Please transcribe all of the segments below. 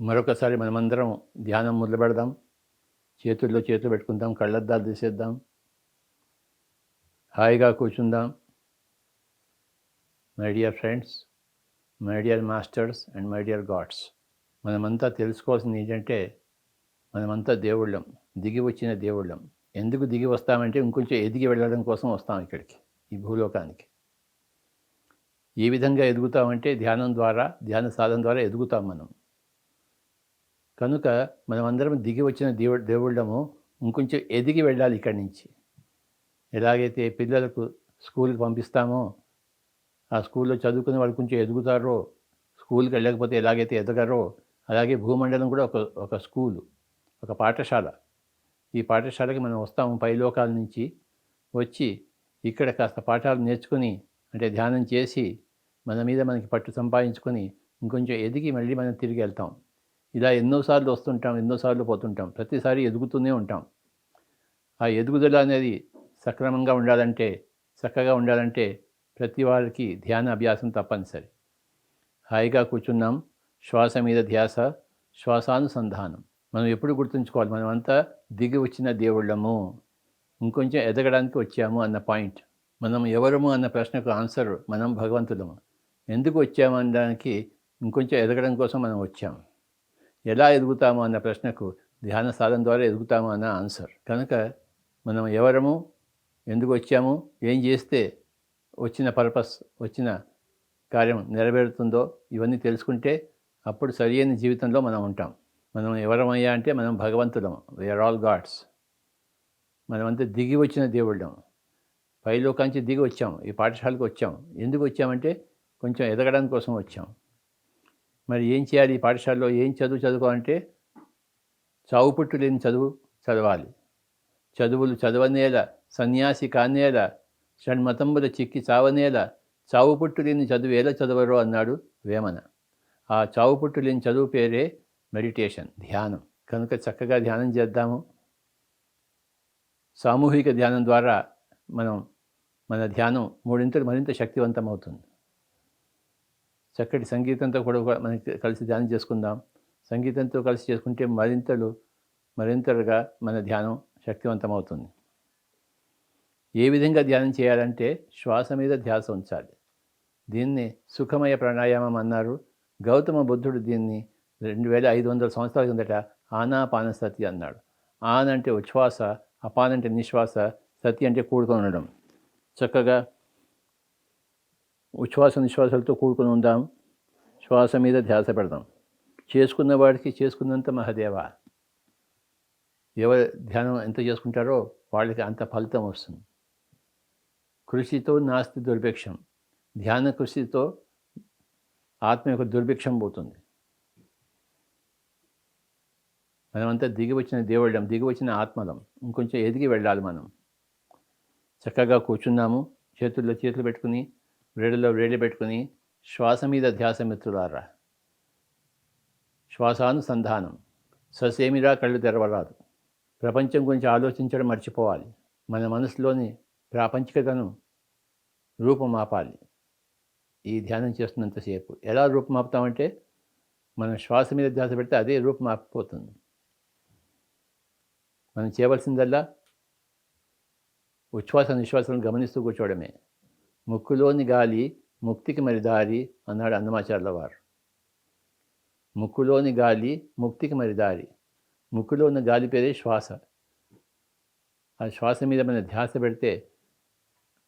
మరొకసారి మనమందరం ధ్యానం మొదలు పెడదాం చేతుల్లో చేతులు పెట్టుకుందాం కళ్ళద్దాలు తీసేద్దాం. హాయిగా కూర్చుందాం. My dear friends my dear masters and my dear gods మనమంతా తెలుసుకోవాల్సింది ఏంటంటే మనమంతా దేవుళ్ళం దిగి వచ్చిన దేవుళ్ళం. ఎందుకు దిగి వస్తామంటే ఇంకొంచెం ఎదిగి వెళ్ళడం కోసం వస్తాం ఇక్కడికి ఈ భూలోకానికి. ఏ విధంగా ఎదుగుతామంటే ధ్యానం ద్వారా ధ్యాన సాధన ద్వారా ఎదుగుతాం మనం. కనుక మనమందరం దిగి వచ్చిన దేవు దేవుళ్ళము ఇంకొంచెం ఎదిగి వెళ్ళాలి ఇక్కడి నుంచి. ఎలాగైతే పిల్లలకు స్కూల్కి పంపిస్తామో ఆ స్కూల్లో చదువుకునే వాళ్ళు కొంచెం ఎదుగుతారో స్కూల్కి వెళ్ళకపోతే ఎలాగైతే ఎదగరో అలాగే భూమండలం కూడా ఒక ఒక స్కూలు ఒక పాఠశాల. ఈ పాఠశాలకి మనం వస్తాము పైలోకాల నుంచి వచ్చి ఇక్కడ కాస్త పాఠాలు నేర్చుకుని అంటే ధ్యానం చేసి మన మీద మనకి పట్టు సంపాదించుకొని ఇంకొంచెం ఎదిగి మళ్ళీ మనం తిరిగి వెళ్తాం. ఇలా ఎన్నోసార్లు వస్తుంటాం ఎన్నోసార్లు పోతుంటాం ప్రతిసారి ఎదుగుతూనే ఉంటాం. ఆ ఎదుగుదల అనేది సక్రమంగా ఉండాలంటే చక్కగా ఉండాలంటే ప్రతి వారికి ధ్యాన అభ్యాసం తప్పనిసరి. హాయిగా కూర్చున్నాం. శ్వాస మీద ధ్యాస శ్వాసానుసంధానం. మనం ఎప్పుడు గుర్తుంచుకోవాలి? మనమంతా దిగి వచ్చిన దేవుళ్ళము. ఇంకొంచెం ఎదగడానికి వచ్చాము అన్న పాయింట్. మనం ఎవరము అన్న ప్రశ్నకు ఆన్సర్ మనం భగవంతులము. ఎందుకు వచ్చాము అనడానికి ఇంకొంచెం ఎదగడం కోసం మనం వచ్చాము ఎలా ఎదుగుతాము అన్న ప్రశ్నకు ధ్యాన సాధన ద్వారా ఎదుగుతాము అన్న ఆన్సర్. కనుక మనం ఎవరము ఎందుకు వచ్చాము ఏం చేస్తే వచ్చిన పర్పస్ వచ్చిన కార్యం నెరవేరుతుందో ఇవన్నీ తెలుసుకుంటే అప్పుడు సరియైన జీవితంలో మనం ఉంటాం. మనం ఎవరమయ్యా అంటే మనం భగవంతులం వీఆర్ ఆల్ గాడ్స్ మనమంతా దిగి వచ్చిన దేవుళ్ళం. పైలోకాంచి దిగి వచ్చాం. ఈ పాఠశాలకు వచ్చాం. ఎందుకు వచ్చామంటే కొంచెం ఎదగడం కోసం వచ్చాం. మరి ఏం చేయాలి? పాఠశాలలో ఏం చదువు చదువుకోవాలంటే చావు పుట్టు లేని చదువు చదవాలి. చదువులు చదవనేల సన్యాసి కానేల షణ్మతంబుల చిక్కి చావనేల చావు పుట్టు లేని చదువు ఎలా చదవరో అన్నాడు వేమన. ఆ చావు పుట్టు లేని చదువు పేరే మెడిటేషన్ ధ్యానం. కనుక చక్కగా ధ్యానం చేద్దాము. సామూహిక ధ్యానం ద్వారా మనం మన ధ్యానం మూడింతలు మరింత శక్తివంతం అవుతుంది చక్కటి సంగీతంతో కూడా మనకి కలిసి ధ్యానం చేసుకుందాం. సంగీతంతో కలిసి చేసుకుంటే మరింతలు మరింతలుగా మన ధ్యానం శక్తివంతమవుతుంది. ఏ విధంగా ధ్యానం చేయాలంటే శ్వాస మీద ధ్యాస ఉంచాలి. దీన్ని సుఖమయ ప్రాణాయామం అన్నారు. గౌతమ బుద్ధుడు దీన్ని రెండు వేల ఐదు వందల సంవత్సరాల కిందట ఆనాపానసతి అన్నాడు. ఆన్ అంటే ఉచ్ఛ్వాస అపానంటే అంటే నిశ్వాస సతి అంటే కూడుకొని ఉండడం. చక్కగా ఉచ్ఛ్వాస నిశ్వాసాలతో కూడుకొని ఉందాం. శ్వాస మీద ధ్యాస పెడదాం. చేసుకున్న వాడికి చేసుకున్నంత మహదేవ. ఎవరు ధ్యానం ఎంత చేసుకుంటారో వాళ్ళకి అంత ఫలితం వస్తుంది. కృషితో నాస్తి దుర్భిక్షం. ధ్యాన కృషితో ఆత్మ యొక్క దుర్భిక్షం పోతుంది. మనమంతా దిగి వచ్చిన దేవుళ్ళం దిగి వచ్చిన ఆత్మలం. ఇంకొంచెం ఎదిగి వెళ్ళాలి మనం. చక్కగా కూర్చున్నాము. చేతుల్లో చేతులు పెట్టుకుని వేడిలో వేడి పెట్టుకుని శ్వాస మీద ధ్యాస మిత్రులారా. శ్వాసానుసంధానం. ససేమిరా కళ్ళు తెరవరాదు. ప్రపంచం గురించి ఆలోచించడం మర్చిపోవాలి. మన మనసులోని ప్రాపంచికతను రూపమాపాలి. ఈ ధ్యానం చేస్తున్నంతసేపు ఎలా రూపమాపుతామంటే మనం శ్వాస మీద ధ్యాస పెడితే అదే రూపమాపిపోతుంది మనం చేయవలసిందల్లా ఉచ్ఛ్వాస నిశ్వాసాలను గమనిస్తూ కూర్చోవడమే. ముక్కులోని గాలి ముక్తికి మరి దారి అన్నాడు అన్నమాచార్ల వారు. ముక్కులోని గాలి ముక్తికి మరి దారి. ముక్కులో ఉన్న గాలి పేరే శ్వాస. ఆ శ్వాస మీద మన ధ్యాస పెడితే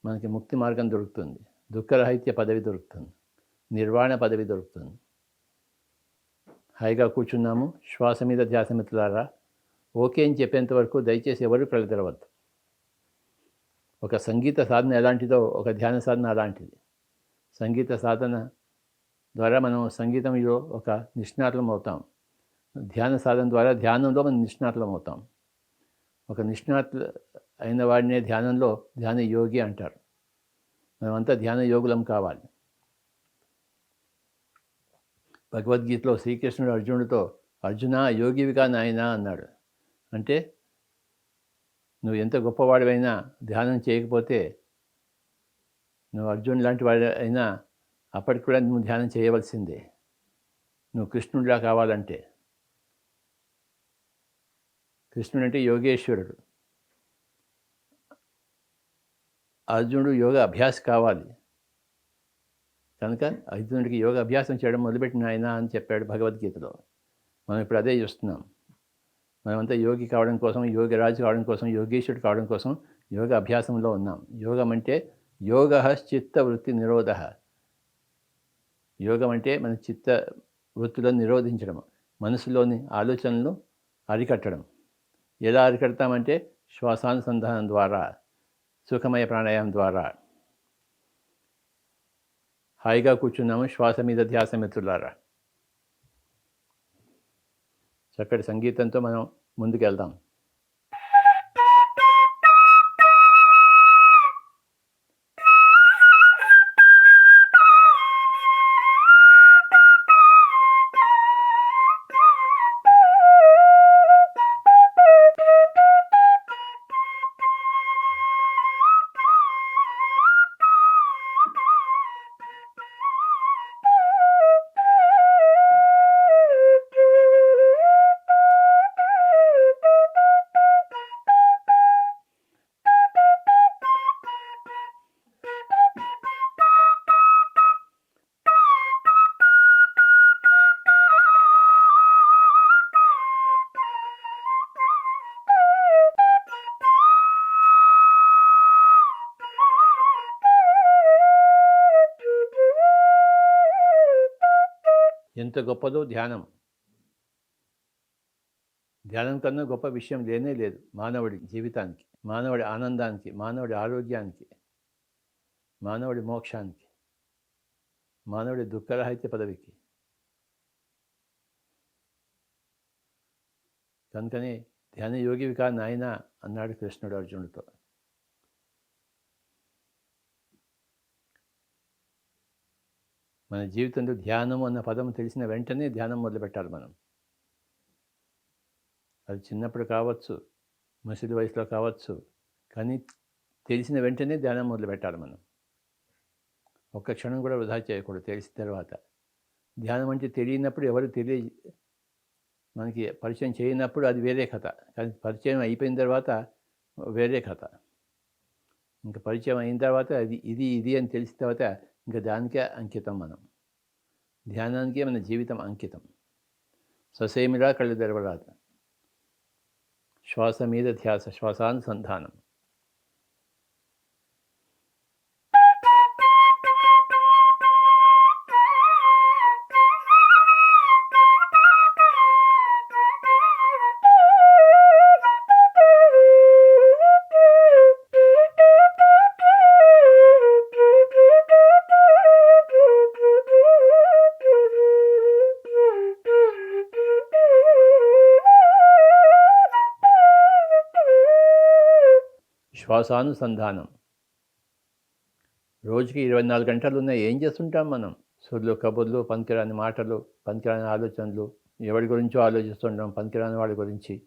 మనకి ముక్తి మార్గం దొరుకుతుంది. దుఃఖరహిత్య పదవి దొరుకుతుంది. నిర్వాణ పదవి దొరుకుతుంది. హాయిగా కూర్చున్నాము. శ్వాస మీద ధ్యాస మిత్రులారా ఓకే అని చెప్పేంత వరకు దయచేసి ఎవరు ప్రగతిరవద్దు ఒక సంగీత సాధన ఎలాంటిదో ఒక ధ్యాన సాధన అలాంటిది. సంగీత సాధన ద్వారా మనం సంగీతంలో ఒక నిష్ణాతులం అవుతాం ధ్యాన సాధన ద్వారా ధ్యానంలో మనం నిష్ణాతులం అవుతాం ఒక నిష్ణాతులు అయిన వాడినే ధ్యానంలో ధ్యాన యోగి అంటారు. మనమంతా ధ్యాన యోగులం కావాలి. భగవద్గీతలో శ్రీకృష్ణుడు అర్జునుడితో అర్జున యోగివిగా నాయన అన్నాడు. అంటే నువ్వు ఎంత గొప్పవాడివైనా ధ్యానం చేయకపోతే నువ్వు అర్జున్ లాంటి వాడు అయినా అప్పటికి కూడా నువ్వు ధ్యానం చేయవలసిందే. నువ్వు కృష్ణుడిలా కావాలంటే. కృష్ణుడు అంటే యోగేశ్వరుడు. అర్జునుడు యోగ అభ్యాసం కావాలి. కనుక అర్జునుడికి యోగ అభ్యాసం చేయడం మొదలుపెట్టిన ఆయన అని చెప్పాడు భగవద్గీతలో. మనం ఇప్పుడు అదే చూస్తున్నాం. మనమంతా యోగి కావడం కోసం యోగిరాజు కావడం కోసం యోగేశ్వరుడు కావడం కోసం యోగ అభ్యాసంలో ఉన్నాం. యోగం అంటే యోగ చిత్త వృత్తి నిరోధ. యోగం అంటే మన చిత్త వృత్తులను నిరోధించడం మనసులోని ఆలోచనలు అరికట్టడం. ఎలా అరికడతామంటే శ్వాసానుసంధానం ద్వారా సుఖమయ ప్రాణాయామం ద్వారా. హాయిగా కూర్చున్నాము శ్వాస మీద ధ్యాస మిత్రులారా. చక్కటి సంగీతంతో మనం ముందుకెళ్దాం. ఎంత గొప్పదో ధ్యానం. ధ్యానం కన్నా గొప్ప విషయం లేనే లేదు మానవుడి జీవితానికి మానవుడి ఆనందానికి మానవుడి ఆరోగ్యానికి మానవుడి మోక్షానికి మానవుడి దుఃఖరహిత పదవికి. కనుకనే ధ్యాన యోగివి కా నాయన అన్నాడు కృష్ణుడు అర్జునుడితో. మన జీవితంలో ధ్యానం అన్న పదం తెలిసిన వెంటనే ధ్యానం మొదలుపెట్టాలి మనం. అది చిన్నప్పుడు కావచ్చు ముసలి వయసులో కావచ్చు కానీ తెలిసిన వెంటనే ధ్యానం మొదలు పెట్టాలి మనం. ఒక్క క్షణం కూడా వృధా చేయకూడదు తెలిసిన తర్వాత. ధ్యానం అంటే తెలియనప్పుడు ఎవరు తెలియ మనకి పరిచయం చేయనప్పుడు అది వేరే కథ. కానీ పరిచయం అయిపోయిన తర్వాత వేరే కథ. ఇంకా పరిచయం అయిన తర్వాత అది ఇది ఇది అని తెలిసిన తర్వాత ఇంకా దానికే అంకితం మనం ధ్యానానికే మన జీవితం అంకితం ససేమిరా కళ్ళు తెరవరాదు శ్వాస మీద ధ్యాస శ్వాసానుసంధానం శ్వాసానుసంధానం రోజుకి ఇరవై నాలుగు గంటలు ఉన్నాయి ఏం చేస్తుంటాం మనం? సూర్యులు కబుర్లు పనికిరాని మాటలు పనికిరాని ఆలోచనలు ఎవరి గురించో ఆలోచిస్తుంటాం పనికిరాని వాడి గురించి.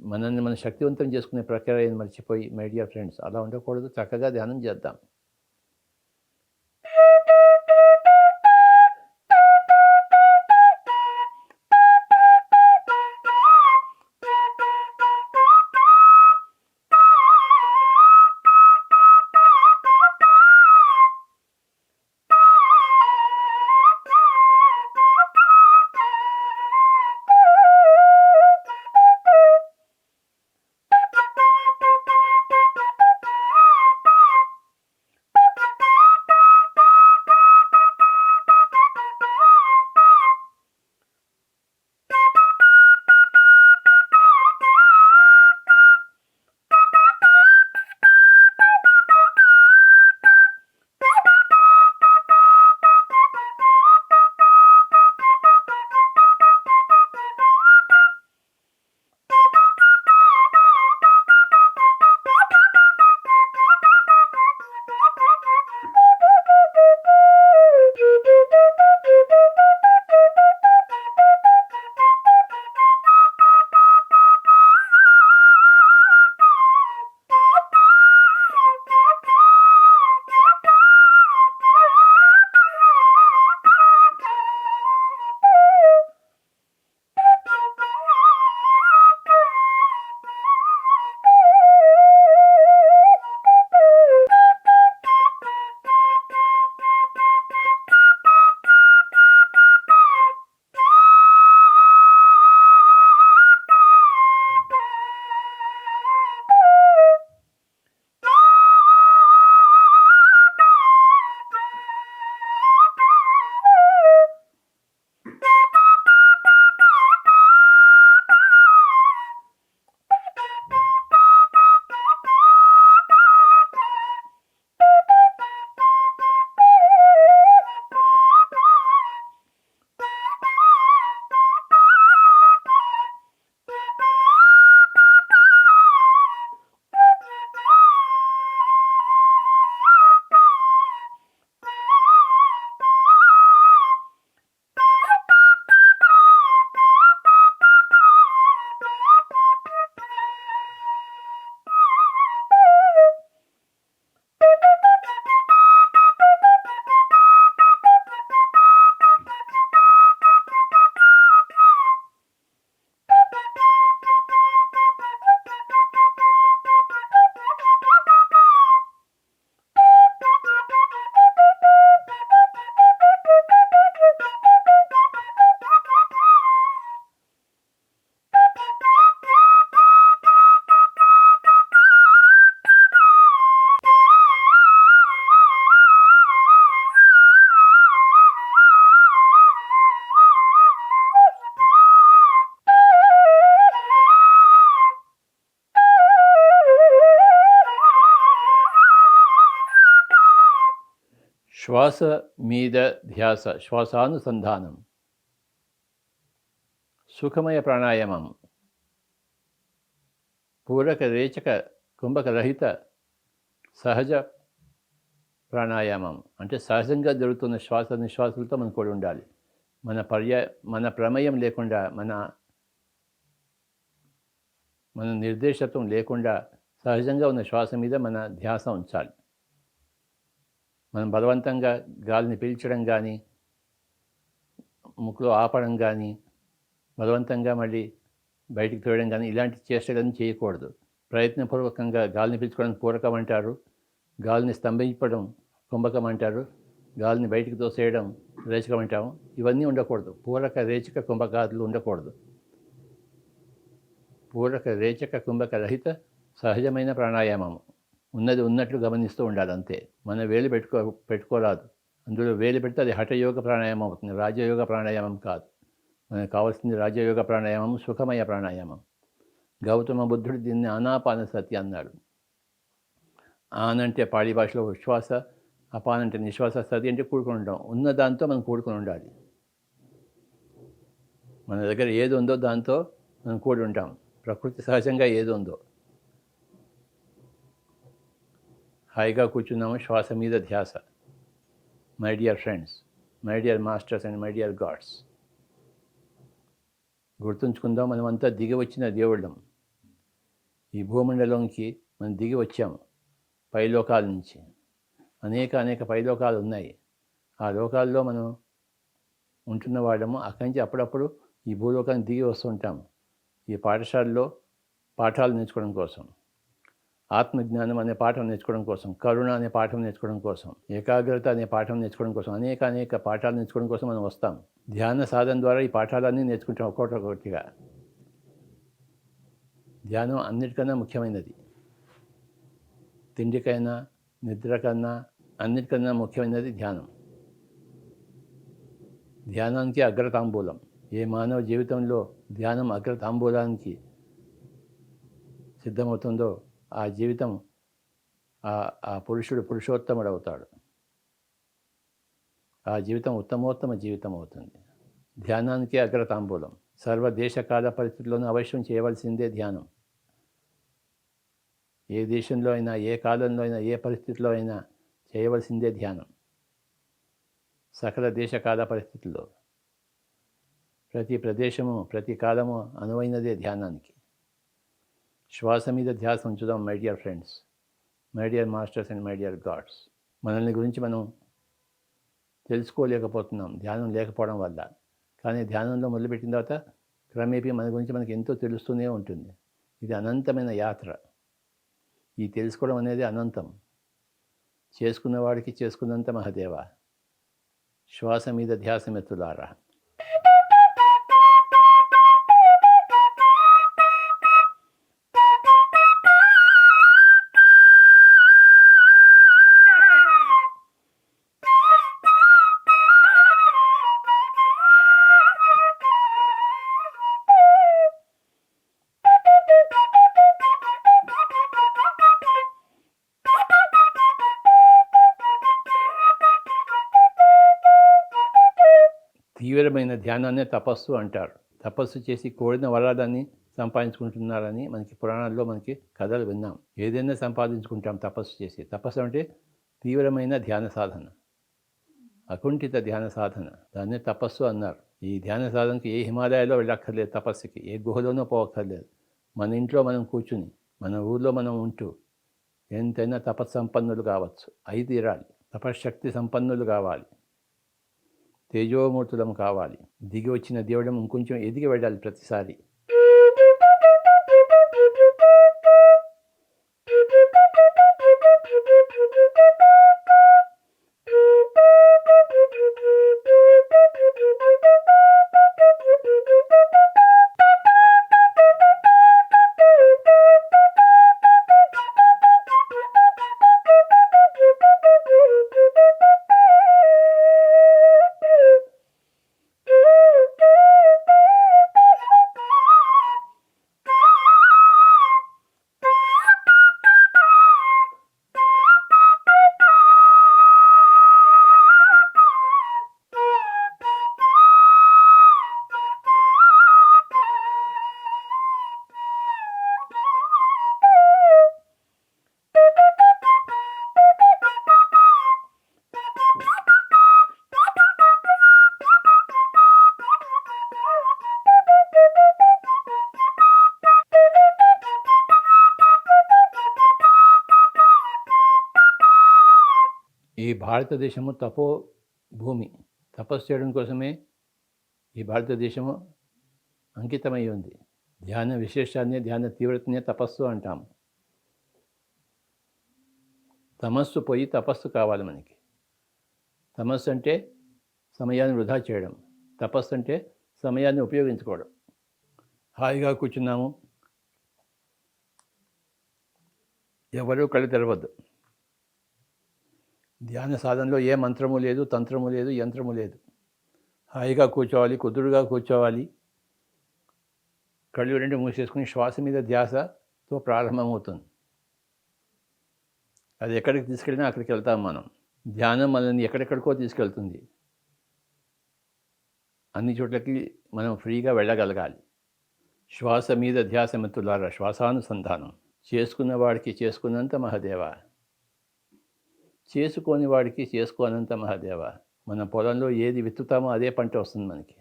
మనల్ని మనం శక్తివంతం చేసుకునే ప్రక్రియను మర్చిపోయి మై ఫ్రెండ్స్ అలా ఉండకూడదు. చక్కగా ధ్యానం చేద్దాం. శ్వాస మీద ధ్యాస శ్వాసానుసంధానం. సుఖమయ ప్రాణాయామం. పూరక రేచక కుంభకరహిత సహజ ప్రాణాయామం. అంటే సహజంగా జరుగుతున్న శ్వాస నిశ్వాసలతో మనం కూడా ఉండాలి. మన పర్యా మన ప్రమేయం లేకుండా మన మన నిర్దేశత్వం లేకుండా సహజంగా ఉన్న శ్వాస మీద మన ధ్యాస ఉంచాలి. మనం బలవంతంగా గాలిని పీల్చడం కానీ ముక్కులో ఆపడం కానీ బలవంతంగా మళ్ళీ బయటికి తోయడం కానీ ఇలాంటి చేష్టలను చేయకూడదు. ప్రయత్నపూర్వకంగా గాలిని పీల్చుకోవడం పూరకం అంటారు. గాలిని స్తంభించడం కుంభకం అంటారు. గాలిని బయటికి తోసేయడం రేచకం అంటాము. ఇవన్నీ ఉండకూడదు. పూరక రేచక కుంభకాదులు ఉండకూడదు. పూరక రేచక కుంభక రహిత సహజమైన ప్రాణాయామము. ఉన్నది ఉన్నట్లు గమనిస్తూ ఉండాలి అంతే. మన వేలు పెట్టుకో పెట్టుకోరాదు. అందులో వేలు పెడితే అది హఠయోగ ప్రాణాయామం అవుతుంది. రాజయోగ ప్రాణాయామం కాదు. మనకు కావాల్సింది రాజయోగ ప్రాణాయామం సుఖమయ ప్రాణాయామం. గౌతమ బుద్ధుడు దీన్ని అనాపాన సతి అన్నాడు. ఆనంటే పాడి భాషలో విశ్వాస అపానంటే నిశ్వాస సతి అంటే కూడుకొని ఉండడం. ఉన్న దాంతో మనం కూడుకొని ఉండాలి. మన దగ్గర ఏది ఉందో దాంతో మనం కూడి ఉంటాం. ప్రకృతి సహజంగా ఏది ఉందో. హాయిగా కూర్చున్నాము శ్వాస మీద ధ్యాస. My dear friends my dear masters and my dear gods. గుర్తుంచుకుందాం మనమంతా దిగి వచ్చిన దేవుళ్ళం. ఈ భూమండలంకి మనం దిగి వచ్చాము పైలోకాల నుంచి. అనేక అనేక పైలోకాలు ఉన్నాయి. ఆ లోకాల్లో మనం ఉంటున్న వాళ్ళము అక్కడి నుంచి అప్పుడప్పుడు ఈ భూలోకానికి దిగి వస్తుంటాము ఈ పాఠశాలలో పాఠాలు నేర్చుకోవడం కోసం. ఆత్మజ్ఞానం అనే పాఠం నేర్చుకోవడం కోసం కరుణ అనే పాఠం నేర్చుకోవడం కోసం ఏకాగ్రత అనే పాఠం నేర్చుకోవడం కోసం అనేక అనేక పాఠాలు నేర్చుకోవడం కోసం మనం వస్తాం. ధ్యాన సాధన ద్వారా ఈ పాఠాలన్నీ నేర్చుకుంటాం ఒక్కొక్కటి ఒక్కొక్కటిగా. ధ్యానం అన్నిటికన్నా ముఖ్యమైనది. తిండికైనా నిద్రకన్నా అన్నిటికన్నా ముఖ్యమైనది ధ్యానం. ధ్యానానికి అగ్రతాంబూలం. ఏ మానవ జీవితంలో ధ్యానం అగ్రతాంబూలానికి సిద్ధమవుతుందో ఆ జీవితం ఆ పురుషుడు పురుషోత్తముడు అవుతాడు ఆ జీవితం ఉత్తమోత్తమ జీవితం అవుతుంది. ధ్యానానికి అగ్రతాంబూలం. సర్వ దేశకాల పరిస్థితుల్లోనూ అవశ్యం చేయవలసిందే ధ్యానం. ఏ దేశంలో అయినా ఏ కాలంలో అయినా ఏ పరిస్థితిలో అయినా చేయవలసిందే ధ్యానం. సకల దేశకాల పరిస్థితుల్లో. ప్రతి ప్రదేశము ప్రతి కాలము అనువైనదే ధ్యానానికి. శ్వాస మీద ధ్యాస ఉంచుదాం my dear friends my dear masters and my dear gods మనల్ని గురించి మనం తెలుసుకోలేకపోతున్నాం ధ్యానం లేకపోవడం వల్ల. కానీ ధ్యానంలో మొదలుపెట్టిన తర్వాత క్రమేపీ మన గురించి మనకి ఎంతో తెలుస్తూనే ఉంటుంది. ఇది అనంతమైన యాత్ర. ఈ తెలుసుకోవడం అనేది అనంతం. చేసుకున్నవాడికి చేసుకున్నంత మహదేవ. శ్వాస మీద ధ్యాసమెత్తులారా. తీవ్రమైన ధ్యానాన్ని తపస్సు అంటారు. తపస్సు చేసి కోరిన వరాదాన్ని సంపాదించుకుంటున్నారని మనకి పురాణాల్లో మనకి కథలు విన్నాం. ఏదైనా సంపాదించుకుంటాం తపస్సు చేసి. తపస్సు అంటే తీవ్రమైన ధ్యాన సాధన. అకుంఠిత ధ్యాన సాధన. దాన్ని తపస్సు అన్నారు. ఈ ధ్యాన సాధనకి ఏ హిమాలయాలో వెళ్ళక్కర్లేదు తపస్సుకి. ఏ గుహలోనూ పోవక్కర్లేదు. మన ఇంట్లో మనం కూర్చుని మన ఊళ్ళో మనం ఉంటూ ఎంతైనా తపస్సంపన్నులు కావచ్చు. అయి తీరాలి తపశ్శక్తి సంపన్నులు కావాలి. తేజోమూర్తులం కావాలి. దిగి వచ్చిన దేవుడం ఇంకొంచెం ఎదిగి వెళ్ళాలి ప్రతిసారి. భారతదేశము తపో భూమి. తపస్సు చేయడం కోసమే ఈ భారతదేశము అంకితమై ఉంది. ధ్యాన విశేషాన్ని ధ్యాన తీవ్రతనే తపస్సు అంటాము. తమస్సు పోయి తపస్సు కావాలి మనకి. తమస్సు అంటే సమయాన్ని వృధా చేయడం. తపస్సు అంటే సమయాన్ని ఉపయోగించుకోవడం. హాయిగా కూర్చున్నాము. ఎవరూ కళ్ళు తెరవద్దు. ధ్యాన సాధనలో ఏ మంత్రము లేదు తంత్రము లేదు యంత్రము లేదు. హాయిగా కూర్చోవాలి కుదురుగా కూర్చోవాలి. కళ్ళు రెండు మూసేసుకుని శ్వాస మీద ధ్యాసతో ప్రారంభమవుతుంది. అది ఎక్కడికి తీసుకెళ్ళినా అక్కడికి వెళ్తాం మనం. ధ్యానం మనల్ని ఎక్కడెక్కడికో తీసుకెళ్తుంది. అన్ని చోట్లకి మనం ఫ్రీగా వెళ్ళగలగాలి. శ్వాస మీద ధ్యాస మిత్రులారా శ్వాసానుసంధానం. చేసుకున్న వాడికి చేసుకున్నంత మహదేవా. చేసుకోని వాడికి చేసుకోనంత మహాదేవ. మన పొలంలో ఏది విత్తుతామో అదే పంట వస్తుంది మనకి.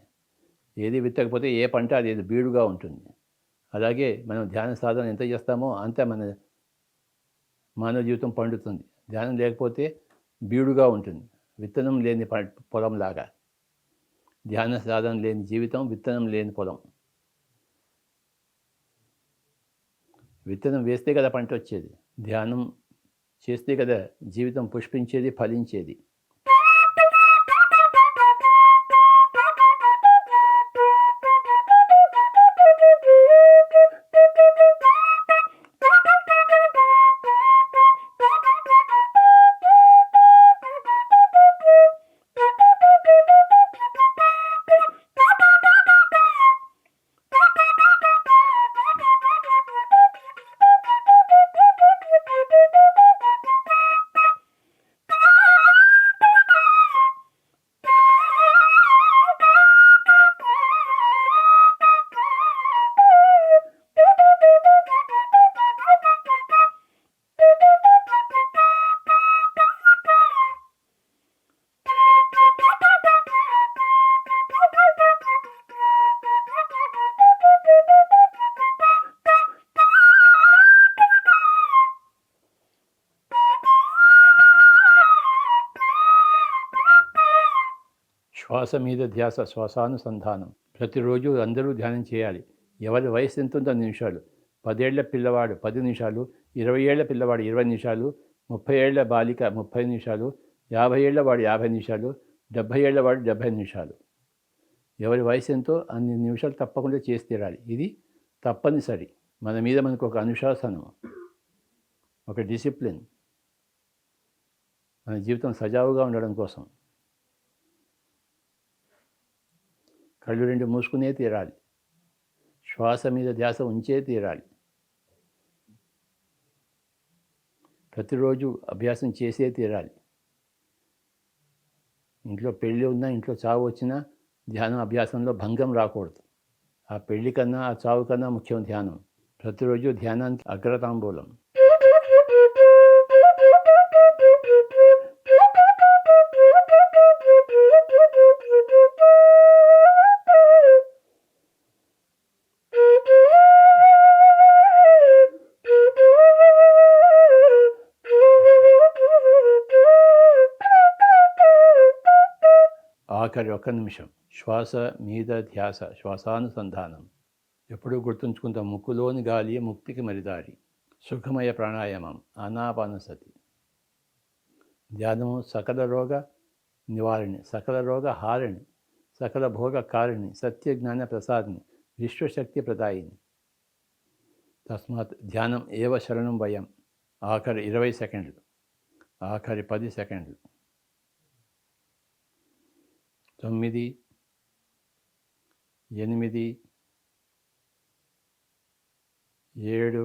ఏది విత్తకపోతే ఏ పంట అది బీడుగా ఉంటుంది. అలాగే మనం ధ్యాన సాధన ఎంత చేస్తామో అంత మన మానవ జీవితం పండుతుంది. ధ్యానం లేకపోతే బీడుగా ఉంటుంది. విత్తనం లేని పొలం లాగా. ధ్యాన సాధన లేని జీవితం విత్తనం లేని పొలం. విత్తనం వేస్తే కదా పంట వచ్చేది. ధ్యానం చేస్తే కదా జీవితం పుష్పించేది ఫలించేది. శ్వాస మీద ధ్యాస శ్వాసానుసంధానం. ప్రతిరోజు అందరూ ధ్యానం చేయాలి. ఎవరి వయసు ఎంత ఉందో నిమిషాలు. పదేళ్ళ పిల్లవాడు పది నిమిషాలు ఇరవై ఏళ్ళ పిల్లవాడు ఇరవై నిమిషాలు ముప్పై ఏళ్ళ బాలిక ముప్పై నిమిషాలు యాభై ఏళ్ళ వాడు యాభై నిమిషాలు డెబ్భై ఏళ్ళ వాడు డెబ్భై నిమిషాలు. ఎవరి వయసు ఎంతో అన్ని నిమిషాలు తప్పకుండా చేసి తీరాలి. ఇది తప్పనిసరి. మన మీద మనకు ఒక అనుశాసనం ఒక డిసిప్లిన్. మన జీవితం సజావుగా ఉండడం కోసం. కళ్ళు రెండు మూసుకునే తీరాలి. శ్వాస మీద ధ్యాస ఉంచే తీరాలి. ప్రతిరోజు అభ్యాసం చేసే తీరాలి. ఇంట్లో పెళ్ళి ఉన్నా ఇంట్లో చావు వచ్చినా ధ్యానం అభ్యాసంలో భంగం రాకూడదు. ఆ పెళ్ళి కన్నా ఆ చావు కన్నా ముఖ్యం ధ్యానం. ప్రతిరోజు ధ్యానానికి అగ్రతాంబూలం. ఆఖరి ఒక్క నిమిషం. శ్వాస మీద ధ్యాస శ్వాసానుసంధానం. ఎప్పుడూ గుర్తుంచుకుంటాం ముక్కులోని గాలి ముక్తికి మరిదారి. సుఖమయ ప్రాణాయామం ఆనాపానసతి ధ్యానము సకల రోగ నివారిణి సకల రోగ హారిణి సకల భోగ కారిణి సత్యజ్ఞాన ప్రసాదిని విశ్వశక్తి ప్రదాయిని. తస్మాత్ ధ్యానం ఏవ శరణం భయం ఆఖరి ఇరవై సెకండ్లు. ఆఖరి పది సెకండ్లు. తొమ్మిది ఎనిమిది ఏడు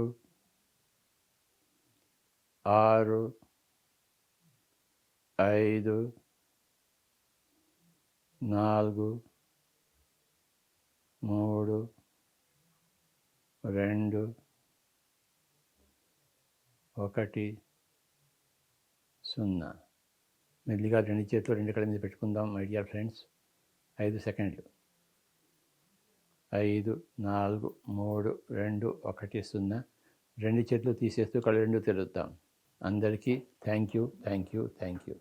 ఆరు ఐదు నాలుగు మూడు రెండు ఒకటి సున్నా. మెల్లిగా రెండు చేతులు రెండు కడ మీద పెట్టుకుందాం మై డియర్ ఫ్రెండ్స్ ఐదు సెకండ్లు. ఐదు నాలుగు మూడు రెండు ఒకటి సున్నా. రెండు చేతులు తీసేస్తూ కళ్ళు రెండు తెలుద్దాం అందరికీ thank you thank you thank you